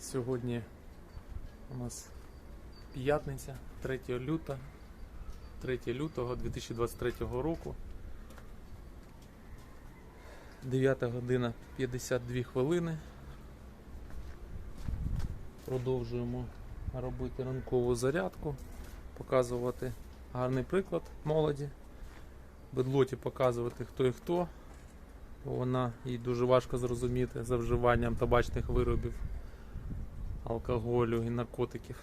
Сьогодні у нас п'ятниця, 3 люта, 3 лютого 2023 року. 9 година 52 хвилини. Продовжуємо робити ранкову зарядку, показувати гарний приклад молоді. Бедлоті показувати хто і хто, бо вона їй дуже важко зрозуміти за вживанням табачних виробів, алкоголю і наркотиків.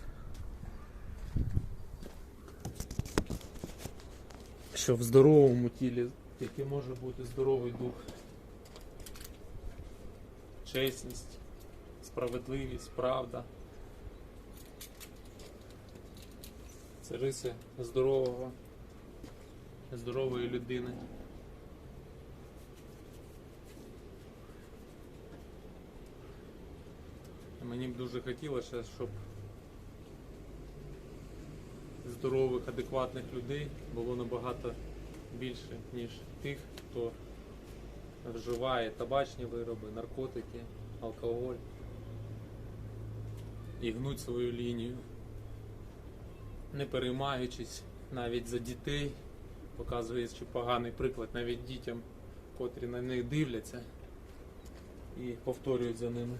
Що в здоровому тілі, який може бути здоровий дух, чесність, справедливість, правда. Це риси здорового, здорової людини. Мені б дуже хотілося, щоб здорових, адекватних людей було набагато більше, ніж тих, хто вживає табачні вироби, наркотики, алкоголь і гнуть свою лінію, не переймаючись навіть за дітей, показуючи поганий приклад навіть дітям, котрі на них дивляться і повторюють за ними.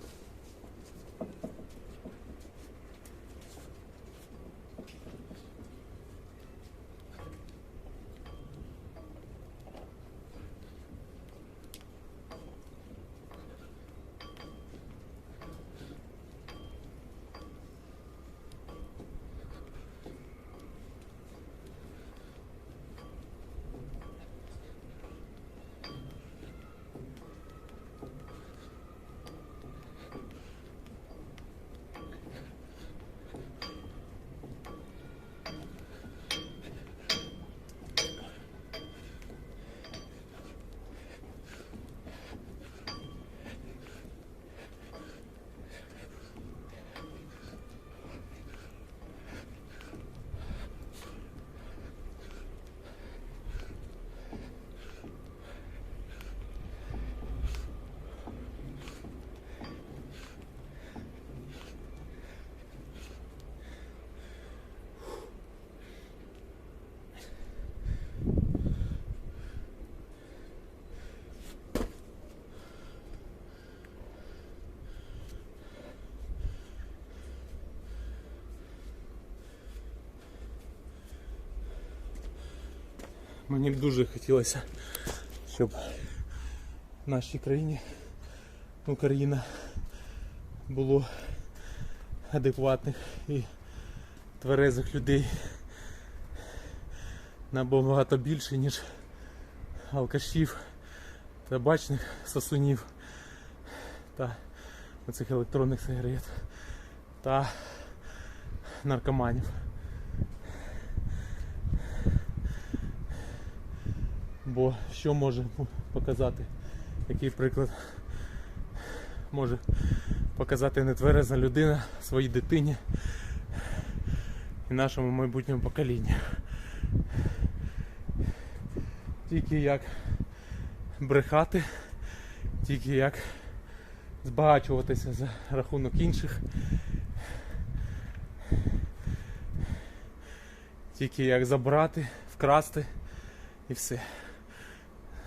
Мені б дуже хотілося, щоб в нашій країні Україна було адекватних і тверезих людей набагато більше, ніж алкашів, табачних сосунів та оцих електронних сигарет та наркоманів. Бо що може показати, який приклад може показати нетвереза людина своїй дитині і нашому майбутньому поколінню. Тільки як брехати, тільки як збагачуватися за рахунок інших, тільки як забрати, вкрасти і все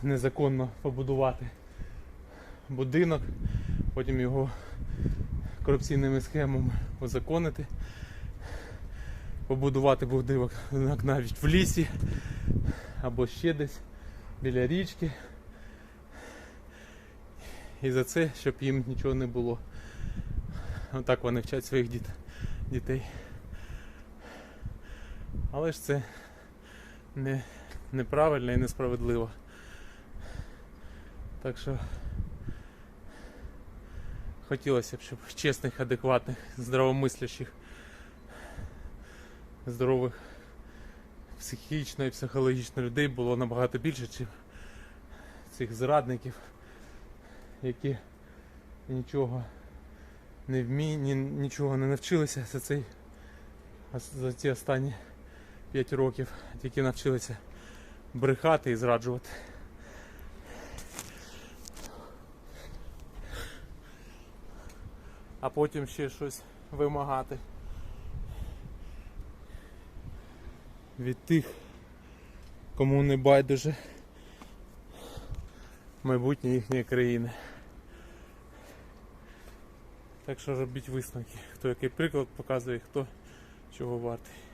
незаконно побудувати будинок, потім його корупційними схемами узаконити, побудувати будинок навіть в лісі або ще десь біля річки. І за це, щоб їм нічого не було. Отак вони вчать своїх діт... дітей. Але ж це не, неправильно і несправедливо. Так що хотілося б, щоб чесних, адекватних, здравомислящих, здорових психічно і психологічно людей було набагато більше, ніж цих зрадників, які нічого не вмі... ні, нічого не навчилися за цей за ці останні 5 років, тільки навчилися брехати і зраджувати. А потім ще щось вимагати від тих, кому не байдуже майбутнє їхньої країни. Так що робіть висновки, хто який приклад показує, хто чого вартий.